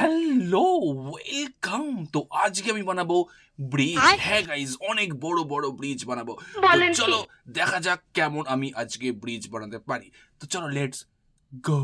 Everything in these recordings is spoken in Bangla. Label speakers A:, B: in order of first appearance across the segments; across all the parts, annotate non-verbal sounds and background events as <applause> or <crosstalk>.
A: হ্যালো ওয়েলকাম তো আজকে আমি বানাবো ব্রিজ হ্যাঁ গাইজ অনেক বড় বড় ব্রিজ বানাবো? চলো দেখা যাক কেমন আমি আজকে ব্রিজ বানাতে পারি। তো চলো লেটস গো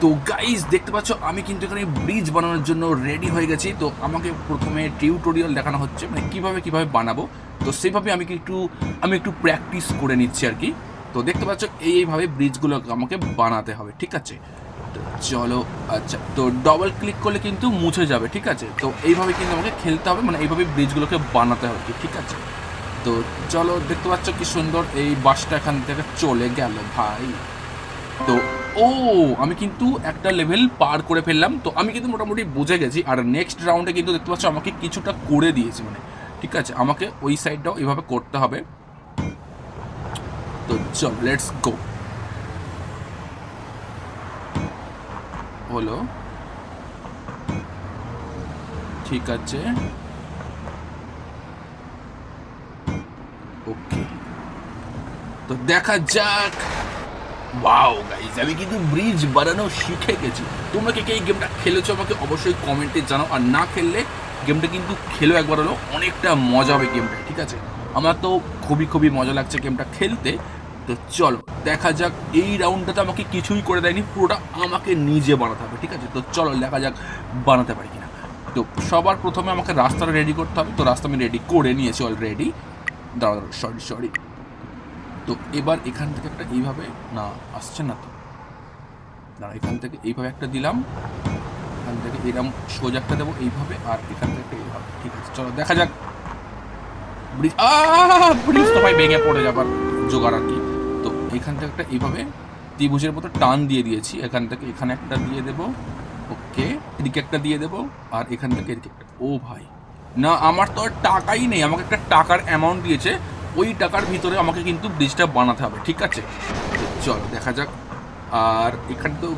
A: তো গাইজ দেখতে পাচ্ছ আমি কিন্তু এখানে ব্রিজ বানানোর জন্য রেডি হয়ে গেছি। তো আমাকে প্রথমে টিউটোরিয়াল দেখানো হচ্ছে মানে কীভাবে কীভাবে বানাবো। তো সেভাবে আমি একটু আমি একটু প্র্যাকটিস করে নিচ্ছি আর কি। তো দেখতে পাচ্ছ এইভাবে ব্রিজগুলো আমাকে বানাতে হবে, ঠিক আছে? চলো আচ্ছা তো ডবল ক্লিক করলে কিন্তু মুছে যাবে, ঠিক আছে? তো এইভাবে কিন্তু আমাকে খেলতে হবে মানে এইভাবে ব্রিজগুলোকে বানাতে হবে, ঠিক আছে? তো চলো, দেখতে পাচ্ছ কি সুন্দর, এই বাসটা এখান থেকে চলে গেল, ভাই। তো, ও, আমি কিন্তু একটা লেভেল পার করে ফেললাম, তো আমি কিন্তু মোটামুটি বুঝে গেছি, আর নেক্সট রাউন্ডে কিন্তু দেখতে পাচ্ছ আমাকে কিছুটা করে দিয়েছে মানে ঠিক আছে? আমাকে ওই সাইডটাও এইভাবে করতে হবে। তো চল লেটস গো হলো? ঠিক আছে। ওকে তো দেখা যাক। ওয়াও গাইজ আমি কিন্তু ব্রিজ বানানো শিখে গেছি। তোমরা কে কে এই গেমটা খেলেছো আমাকে অবশ্যই কমেন্টে জানাও। আর না খেললে গেমটা কিন্তু খেলো একবার হলো অনেকটা মজা হবে গেমটা ঠিক আছে? আমার তো খুবই খুবই মজা লাগছে গেমটা খেলতে। তো চলো, দেখা যাক, এই রাউন্ডটাতে আমাকে কিছুই করে দেয়নি, পুরোটা আমাকে নিজে বানাতে হবে, ঠিক আছে? তো চলো, দেখা যাক বানাতে পারি কিনা। তো সবার প্রথমে আমাকে রাস্তাটা রেডি করতে হবে, তো রাস্তা আমি রেডি করে নিয়েছি অলরেডি দাঁড়া সরি সরি তো এবার এখান থেকে একটা এইভাবে, না, আসছে না তো। দাঁড়া এখান থেকে এইভাবে একটা দিলাম, এখান থেকে এরকম সোজা একটা দেবো এইভাবে, আর এখান থেকে এইভাবে, ঠিক আছে, চলো, দেখা যাক। ব্রিজ ব্রিজ তো ভাই ভেঙে পড়ে যাবার জোগাড় আর কি। এখান থেকে একটা এইভাবে ত্রিভুজের মতো টান দিয়ে দিয়েছি। এখান থেকে এখানে একটা দিয়ে দেবো। ওকে, এদিকে একটা দিয়ে দেবো আর এখান থেকে এদিকে একটা। ও ভাই। না, আমার তো আর টাকাই নেই। আমাকে একটা টাকার অ্যামাউন্ট দিয়েছে। ওই টাকার ভিতরে আমাকে কিন্তু ব্রিজটা বানাতে হবে, ঠিক আছে? চল, দেখা যাক। আর এখানে তো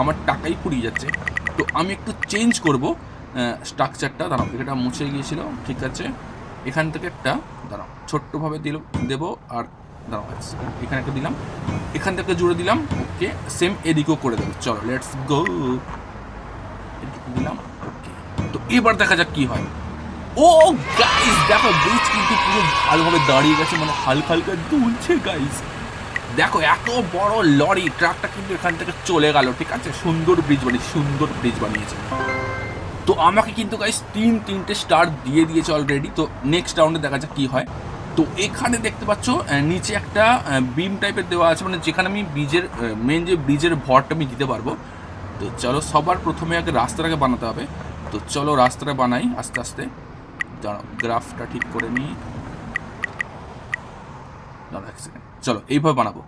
A: আমার টাকাই ফুরিয়ে যাচ্ছে। তো আমি একটু চেঞ্জ করব। স্ট্রাকচারটা দাঁড়াও এটা মুছে গিয়েছিল, ঠিক আছে? এখান থেকে একটা, দাঁড়াও, ছোট্টভাবে দিল, দেবো আর দাঁড়াও এখানে একটা দিলাম। এখান থেকে জুড়ে দিলাম। ওকে সেম এদিকেও করে দেবো। চলো লেটস গো দিলাম ওকে তো এবার দেখা যাক কি হয়। ও গাইস দেখো ব্রিজ কিন্তু পুরো ভালোভাবে দাঁড়িয়ে গেছে মানে হালকা হালকা দুলছে গাইস দেখো, এত বড় লরি ট্রাকটা কিন্তু এখান থেকে চলে গেল, ঠিক আছে? সুন্দর ব্রিজ বানিয়েছে সুন্দর ব্রিজ বানিয়েছে। তো আমাকে কিন্তু গাইস তিন, তিনটে স্টার দিয়ে দিয়েছে অলরেডি তো নেক্সট রাউন্ডে দেখা যাক কি হয়। তো এখানে দেখতে পাচ্ছ নিচে একটা বিম টাইপের দেওয়া আছে মানে যেখানে আমি ব্রিজের মেন যে ব্রিজের ভরটা আমি দিতে পারব। তো চলো সবার প্রথমে আগে রাস্তাটাকে বানাতে হবে। তো চলো রাস্তাটা বানাই আস্তে আস্তে। গ্রাফটা ঠিক করে নিই। এক সেকেন্ড চলো এইভাবে বানাবো।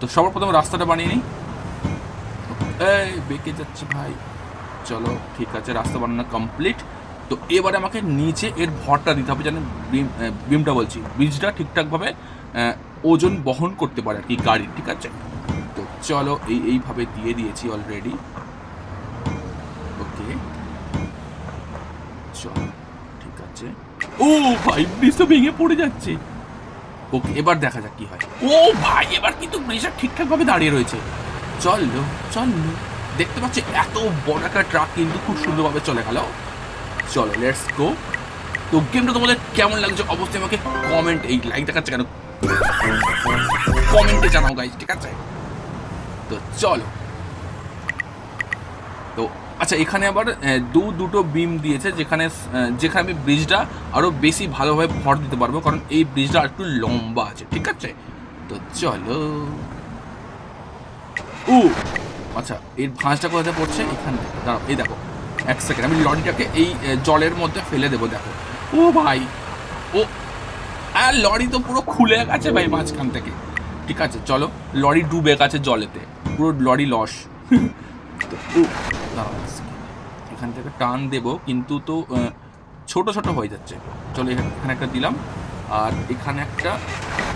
A: তো সবার প্রথমে রাস্তাটা বানিয়ে নিই। এই, বেঁকে যাচ্ছে ভাই। চলো, ঠিক আছে, রাস্তা বানানো কমপ্লিট তো এবারে আমাকে নিচে এর ভরটা দিতে হবে যেন বিম বিমটা বলছি। ব্রিজটা ঠিকঠাকভাবে ওজন বহন করতে পারে আর কি গাড়ি ঠিক আছে? তো চলো এই, এইভাবে দিয়ে দিয়েছি অলরেডি ওকে চলো, ঠিক আছে। ও ভাই, ব্রিজটা ভেঙে পড়ে যাচ্ছে। ওকে এবার দেখা যাক কি হয়। ও ভাই, এবার কিন্তু ব্রিজটা ঠিকঠাকভাবে দাঁড়িয়ে রয়েছে। চলো চলো। দেখতে পাচ্ছি এত বড় একটা ট্রাক কিন্তু খুব সুন্দরভাবে চলে গেল। চলো লেটস গো তো গেমটা তোমাদের কেমন লাগছে? অবশ্যই আমাকে কমেন্ট এই লাইক দেখাচ্ছে কেন? কমেন্টে জানাও গাইজ ঠিক আছে? তো চলো। তো আচ্ছা এখানে আবার দু দুটো বিম দিয়েছে, যেখানে যেখানে আমি ব্রিজটা আরও বেশি ভালোভাবে ভর দিতে পারব, কারণ এই ব্রিজটা একটু লম্বা আছে, ঠিক আছে? তো চলো। ও আচ্ছা এর ভাঁজটা কোথায় পড়ছে? এখানে দাঁড়াও, এই দেখো। এক সেকেন্ড আমি লরিটাকে এই জলের মধ্যে ফেলে দেবো, দেখো। ও ভাই, ও, আর লরি তো পুরো খুলে গেছে ভাই মাঝখান থেকে। ঠিক আছে, চলো, লরি ডুবে গেছে জলেতে, পুরো লরি লস। এখান থেকে টান দেবো, কিন্তু তো ছোট ছোট হয়ে যাচ্ছে। চলো এখানে একটা দিলাম, আর এখানে একটা,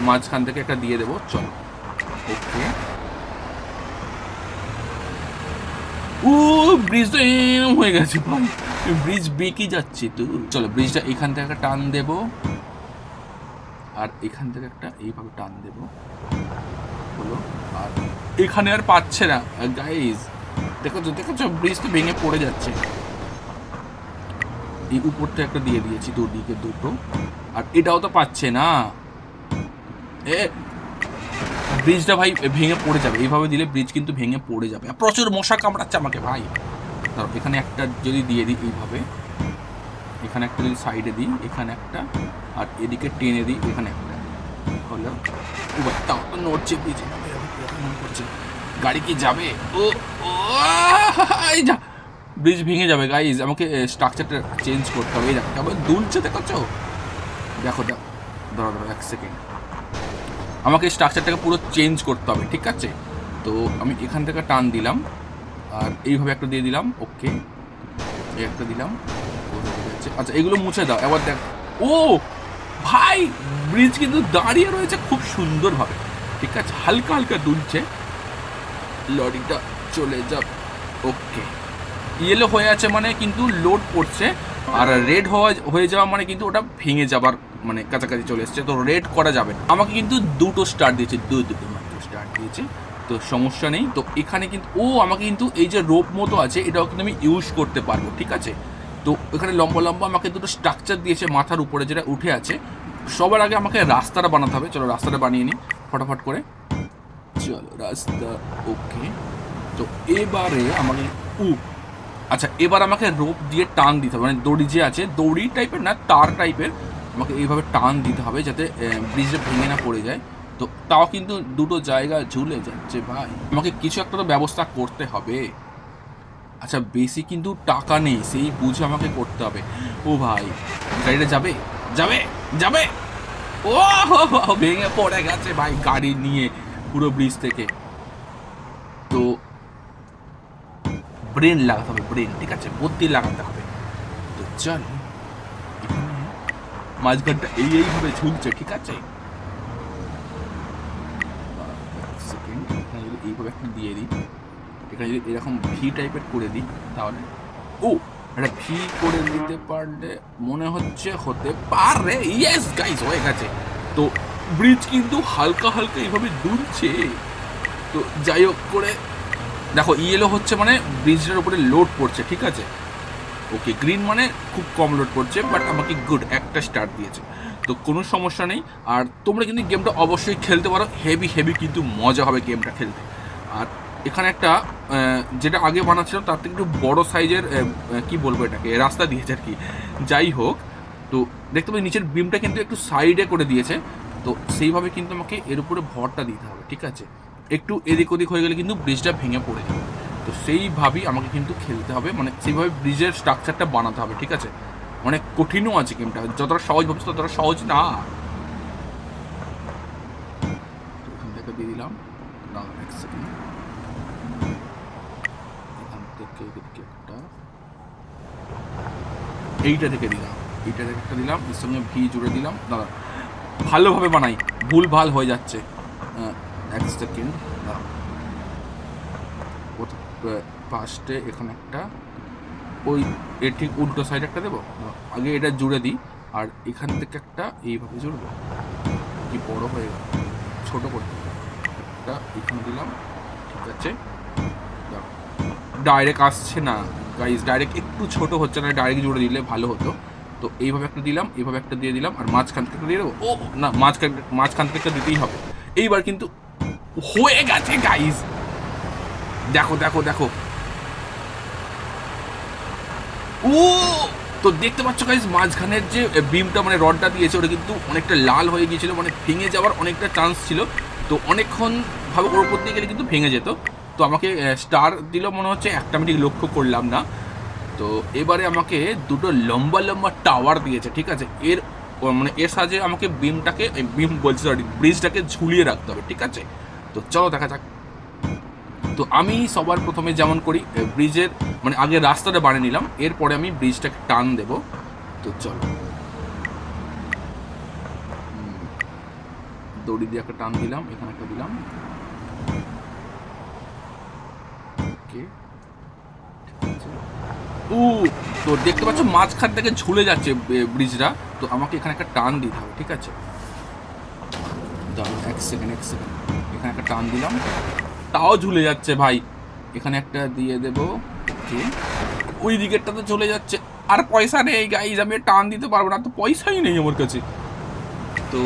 A: মাঝখান থেকে একটা দিয়ে দেবো, চলো। ওকে। ও ব্রিজ তো হয়ে গেছে ব্রিজ বেঁকে যাচ্ছে তো। চলো ব্রিজটা এখান থেকে একটা টান দেবো। আর এখান থেকে একটা এইভাবে টান দেবো। হলো, আর এখানে আর পাচ্ছে না। গাইজ দেখো তো দেখো ব্রিজ তো ভেঙে পড়ে যাচ্ছে। এই উপরটা একটা দিয়ে দিয়েছি, দুদিকে দুটো। আর এটাও তো পাচ্ছে না। এ ব্রিজটা ভাই ভেঙে পড়ে যাবে। এইভাবে দিলে ব্রিজ কিন্তু ভেঙে পড়ে যাবে। প্রচুর মশা কামড়াচ্ছে আমাকে ভাই। ধরো, এখানে একটা যদি দিয়ে দিই এইভাবে, এখানে একটা যদি সাইডে দিই, এখানে একটা, আর এদিকে টেনে দিই, এখানে একটা। হলো? তাও তো নড়ছে ব্রিজ। গাড়ি কি যাবে? ও এই যা। ব্রিজ ভেঙে যাবে গাইজ আমাকে স্ট্রাকচারটা চেঞ্জ করতে হবে। এই দেখো দুলছে দেখো দেখো দেখো। ধরো ধরো, এক সেকেন্ড আমাকে স্ট্রাকচারটাকে পুরো চেঞ্জ করতে হবে, ঠিক আছে? তো আমি এখান থেকে টান দিলাম, আর এইভাবে একটা দিয়ে দিলাম, ওকে। এই একটা দিলাম আচ্ছা এগুলো মুছে দাও, এবার দেখ। ও, ভাই ব্রিজ কিন্তু দাঁড়িয়ে রয়েছে খুব সুন্দরভাবে, ঠিক আছে? হালকা হালকা দুলছে। লরিটা চলে যাব ওকে। ইয়েলো হয়ে আছে মানে কিন্তু লোড পড়ছে, আর রেড হওয়া, হয়ে যাওয়া মানে কিন্তু ওটা ভেঙে যাবার মানে কাছাকাছি চলে এসছে। তো রেড করা যাবে। আমাকে কিন্তু দুটো স্টার দিয়েছে দু দুটো মাত্র স্টার দিয়েছে। তো সমস্যা নেই। তো এখানে কিন্তু, ও আমাকে কিন্তু এই যে রোপ মতো আছে, এটাও কিন্তু আমি ইউজ করতে পারব, ঠিক আছে? তো এখানে লম্বা লম্বা আমাকে দুটো স্ট্রাকচার দিয়েছে মাথার উপরে যেটা উঠে আছে। সবার আগে আমাকে রাস্তাটা বানাতে হবে। চলো রাস্তাটা বানিয়ে নিই, ফটাফট করে। চলো রাস্তা ওকে তো এবারে আমাকে, উ আচ্ছা এবার আমাকে রোপ দিয়ে টান দিতে হবে। মানে দড়ি যে আছে, দড়ি টাইপের না, তার টাইপের আমাকে এইভাবে টান দিতে হবে যাতে ব্রিজে ভেঙে না পড়ে যায়। তো তাও কিন্তু দুটো জায়গা ঝুলে যাচ্ছে ভাই আমাকে কিছু একটা তো ব্যবস্থা করতে হবে। আচ্ছা বেশি কিন্তু টাকা নেই, সেই বুঝে আমাকে করতে হবে। ও ভাই, গাড়িটা যাবে? যাবে? যাবে? ও ভেঙে পড়ে গেছে ভাই গাড়ি নিয়ে পুরো ব্রিজ থেকে। তো ব্রেন লাগাতে হবে, ব্রেন, ঠিক আছে? বুদ্ধি লাগাতে হবে। তো চল। মাঝখানটা এই এইভাবে ঝুলছে, ঠিক আছে? সেকেন্ড এইভাবে একটা দিয়ে দিই, এখানে যদি এরকম ভি টাইপের করে দিই, তাহলে, ও, একটা ভি করে দিতে পারলে মনে হচ্ছে হতে পারে। ইয়েস গাইস হয়ে গেছে। তো ব্রিজ কিন্তু হালকা হালকা এইভাবে দুলছে। তো যাই হোক করে, দেখো ইয়েলো হচ্ছে মানে ব্রিজের উপরে লোড পড়ছে, ঠিক আছে? ওকে গ্রিন মানে খুব কম লোড করছে বাট আমাকে গুড একটা স্টার্ট দিয়েছে। তো কোনো সমস্যা নেই। আর তোমরা কিন্তু গেমটা অবশ্যই খেলতে পারো। হেভি হেভি কিন্তু মজা হবে গেমটা খেলতে। আর এখানে একটা যেটা আগে বানাচ্ছিলাম, তার থেকে একটু বড় সাইজের কি বলব এটাকে, রাস্তা দিয়েছে আর কি। যাই হোক, তো দেখতে পাচ্ছি নিচের বিমটা কিন্তু একটু সাইডে করে দিয়েছে। তো সেইভাবে কিন্তু আমাকে এর উপরে ভরটা দিতে হবে, ঠিক আছে? একটু এদিক ওদিক হয়ে গেলে কিন্তু ব্রিজটা ভেঙে পড়ে যাবে। তো সেইভাবেই আমাকে কিন্তু খেলতে হবে মানে সেইভাবে ব্রিজের স্ট্রাকচারটা বানাতে হবে, ঠিক আছে? অনেক কঠিনও আছে গেমটা, যতটা সহজ ভাবছ ততটা সহজ না। এখান থেকে দিয়ে দিলাম এক সেকেন্ড থেকে এইটা থেকে দিলাম, এইটা থেকে একটা দিলাম, এর সঙ্গে ভি জুড়ে দিলাম দাদা ভালোভাবে বানাই ভুল ভালো হয়ে যাচ্ছে। এক সেকেন্ড দাঁড়াও। ফার্স্টে এখানে একটা, ওই এর ঠিক উল্টো সাইড একটা দেবো? আগে এটা জুড়ে দিই, আর এখান থেকে একটা এইভাবে জুড়বো। কি বড় হয়ে গেল, ছোট করতে একটা এখানে দিলাম, ঠিক আছে। ডাইরেক্ট আসছে না গাইজ ডাইরেক্ট একটু ছোট হচ্ছে না ডাইরেক্ট জুড়ে দিলে ভালো হতো। তো এইভাবে একটা দিলাম, এইভাবে একটা দিয়ে দিলাম, আর মাঝখান থেকে দিয়ে দেবো। ও না, মাঝখান মাঝখান থেকে দিতেই হবে। এইবার কিন্তু হয়ে গেছে গাইজ দেখো দেখো দেখো। ও, তো দেখতে পাচ্ছ গাইজ মাঝখানের যে বিমটা মানে রডটা দিয়েছে, ওটা কিন্তু অনেকটা লাল হয়ে গিয়েছিল মানে ভেঙে যাওয়ার অনেকটা চান্স ছিল। তো অনেকক্ষণ ভাবে ওর উপর গেলে কিন্তু ভেঙে যেত। তো আমাকে স্টার দিল মনে হচ্ছে, একটা আমি লক্ষ্য করলাম না। তো এবারে আমাকে দুটো লম্বা লম্বা টাওয়ার দিয়েছে, ঠিক আছে? এর মানে এর সাহায্যে আমাকে বিমটাকে বিম বলছি সরি ব্রিজটাকে ঝুলিয়ে রাখতে হবে, ঠিক আছে? তো চলো দেখা যাক। তো আমি সবার প্রথমে যেমন করি ব্রিজের মানে আগে রাস্তাটা বানিয়ে নিলাম, এরপরে আমি ব্রিজটাকে টান দেব। তো চলো। দড়ি দিয়ে একটা টান দিলাম, এখানে একটা দিলাম। ওকে। ও তো দেখতে পাচ্ছ মাঝখান থেকে ঝুলে যাচ্ছে ব্রিজটা। তো আমাকে এখানে একটা টান দিতে হবে, ঠিক আছে? দাঁড়াও, এক সেকেন্ড এক সেকেন্ড। এখানে একটা টান দিলাম। তাও ঝুলে যাচ্ছে ভাই। এখানে একটা দিয়ে দেবো। ওকে। ওই দিকেরটা তো চলে যাচ্ছে। আর পয়সা নেই গাইজ আমি টান দিতে পারব না। তো পয়সাই নেই আমার কাছে। তো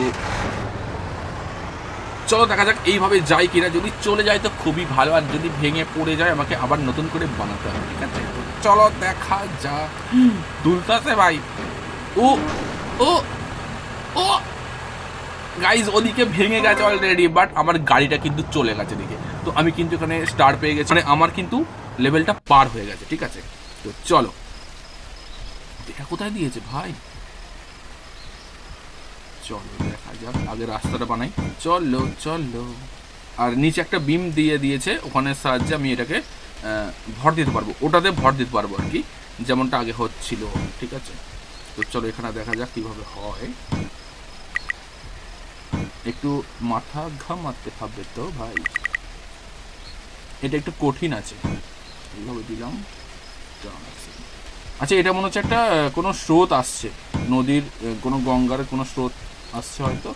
A: চলো দেখা যাক এইভাবে যাই কিনা। যদি চলে যায় তো খুবই ভালো। আর যদি ভেঙে পড়ে যায়, আমাকে আবার নতুন করে বানাতে হবে, ঠিক আছে? চলো দেখা যাক। দুলতাছে ভাই। ও ও ও গাইজ ওদিকে ভেঙে গেছে অলরেডি বাট আমার গাড়িটা কিন্তু চলে গেছে দিকে। তো আমি কিন্তু এখানে স্টার পেয়ে গেছি। মানে আমার কিন্তু লেভেলটা পার হয়ে গেছে, ঠিক আছে? তো চলো। এটা কোথায় দিয়েছে ভাই? চলো, দেখা যাক। আগে রাস্তাটা বানাই। চলো চলো। আর নিচে একটা বিম দিয়ে দিয়েছে। ওখানে সাহায্যে আমি এটাকে ভর দিতে পারব। ওটাতে ভর দিতে পারব আর কি। যেমনটা আগে হচ্ছিল, ঠিক আছে? তো চলো এখানে দেখা যাক কীভাবে হয়। একটু মাথা ঘামাতে হবে তো ভাই। এটা একটু কঠিন আছে। এইভাবে দিলাম আচ্ছা এটা মনে হচ্ছে একটা কোনো স্রোত আসছে। নদীর কোনো গঙ্গার কোনো স্রোত আসছে হয়তো।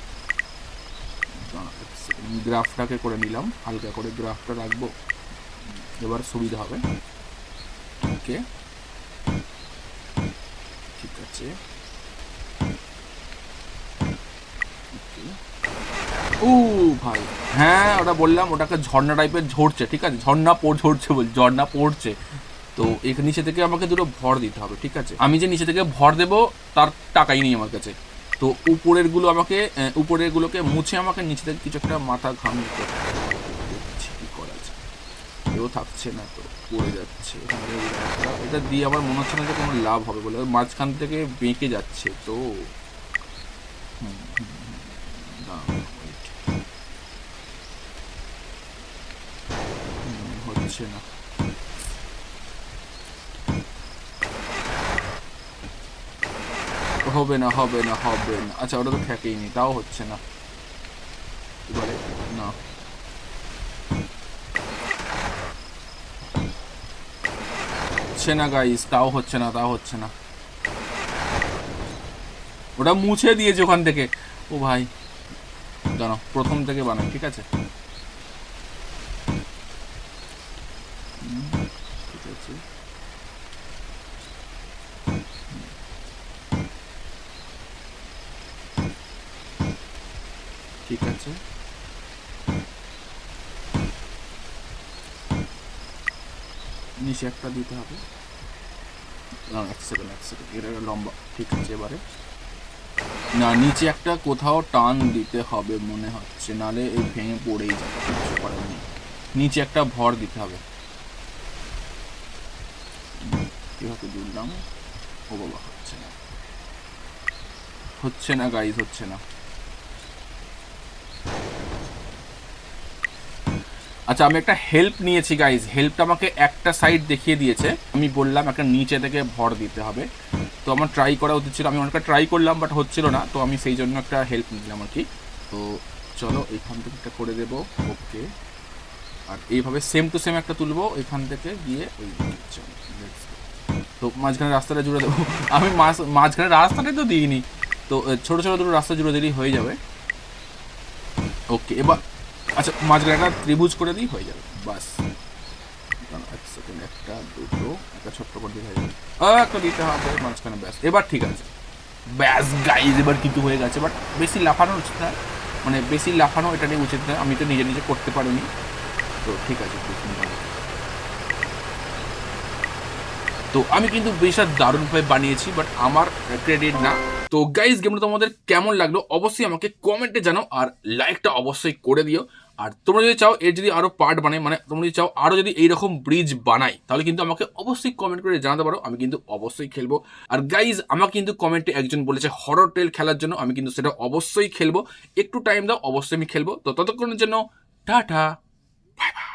A: গ্রাফটাকে করে নিলাম, হালকা করে গ্রাফটা রাখব। এবার সুবিধা হবে। ওকে। ঠিক আছে। ও ভাই হ্যাঁ ওটা বললাম ওটাকে ঝর্ণা টাইপের ঝরছে ঠিক আছে ঝর্ণা পড় ঝরছে বল ঝর্ণা পড়ছে তো এখানে নিচে থেকে আমাকে দুটো ভর দিতে হবে ঠিক আছে আমি যে নিচে থেকে ভর দেব তার টাকাই নেই আমার কাছে তো উপরেরগুলো আমাকে আহ, উপরের গুলোকে মুছে আমাকে নিচে থেকে কিছু একটা মাথা। দেখছি কি কেউ থাকছে না তো পড়ে যাচ্ছে এটা দিয়ে আমার মনে হচ্ছে না যে কোনো লাভ হবে বলে মাঝখান থেকে বেঁকে যাচ্ছে তো হচ্ছে না হবে না হবে না হবে না আচ্ছা ওটা তো থেকেই নি তাও হচ্ছে না এবারে না হচ্ছে না গাইস তাও হচ্ছে না তাও হচ্ছে না ওটা মুছে দিয়েছে ওখান থেকে ও ভাই জানো প্রথম থেকে বানাই ঠিক আছে হুম, ঠিক আছে ঠিক আছে নিচে একটা দিতে হবে। এক সেকেন্ড এক সেকেন্ড এটা লম্বা। ঠিক আছে, এবারে। না, নিচে একটা কোথাও টান দিতে হবে মনে হচ্ছে, নালে এই ভেঙে পড়েই যাবে, কিছু করার নেই। নিচে একটা ভর দিতে হবে। এভাবে দুললাম? ও বাবা, হচ্ছে না। হচ্ছে না গাইজ হচ্ছে না। আচ্ছা আমি একটা হেল্প নিয়েছি গাইজ হেল্পটা আমাকে একটা সাইড দেখিয়ে দিয়েছে। আমি বললাম একটা নিচে থেকে ভর দিতে হবে। তো আমার ট্রাই করা উচিত ছিল। আমি অনেকটা ট্রাই করলাম বাট হচ্ছিল না। তো আমি সেই জন্য একটা হেল্প নিলাম আর কি। তো চলো, এখান থেকে একটা করে দেবো। ওকে আর এইভাবে সেম টু সেম একটা তুলবো। এখান থেকে গিয়ে ওই তো মাঝখানে রাস্তাটা জুড়ে দেবো। <laughs> আমি মাঝ- মাঝখানে রাস্তাটাই তো দিইনি। তো ছোট ছোট দুটো রাস্তা জুড়ে দিলেই হয়ে যাবে। ওকে এবার আচ্ছা মাঝখানে ত্রিভুজ করে দিই হয়ে যাবে। বাস। এক সেকেন্ড একটা দুটো একটা ছোট্ট করে যাবে। আহ, একটা দিতে হবে মাঝখানে ব্যাস। এবার ঠিক আছে। ব্যাস গাইজ এবার কিন্তু হয়ে গেছে। বাট বেশি লাফানো উচিত না। মানে বেশি লাফানো এটা নিয়ে উচিত না। আমি তো নিজে নিজে করতে পারিনি। তো ঠিক আছে তো আমি কিন্তু বিশাল দারুণভাবে বানিয়েছি বাট আমার ক্রেডিট না। তো গাইজ গেমটা তোমাদের কেমন লাগল? অবশ্যই আমাকে কমেন্টে জানাও আর লাইকটা অবশ্যই করে দিও। আর তোমরা যদি চাও এর যদি আরও পার্ট বানাই মানে তোমরা যদি চাও আরও যদি এইরকম ব্রিজ বানাই, তাহলে কিন্তু আমাকে অবশ্যই কমেন্ট করে জানাতে পারো, আমি কিন্তু অবশ্যই খেলব। আর গাইজ আমাকে কিন্তু কমেন্টে একজন বলেছে হরর টেল খেলার জন্য আমি কিন্তু সেটা অবশ্যই খেলব। একটু টাইম দাও, অবশ্যই আমি খেলব। তো ততক্ষণের জন্য, টাটা বাই বাই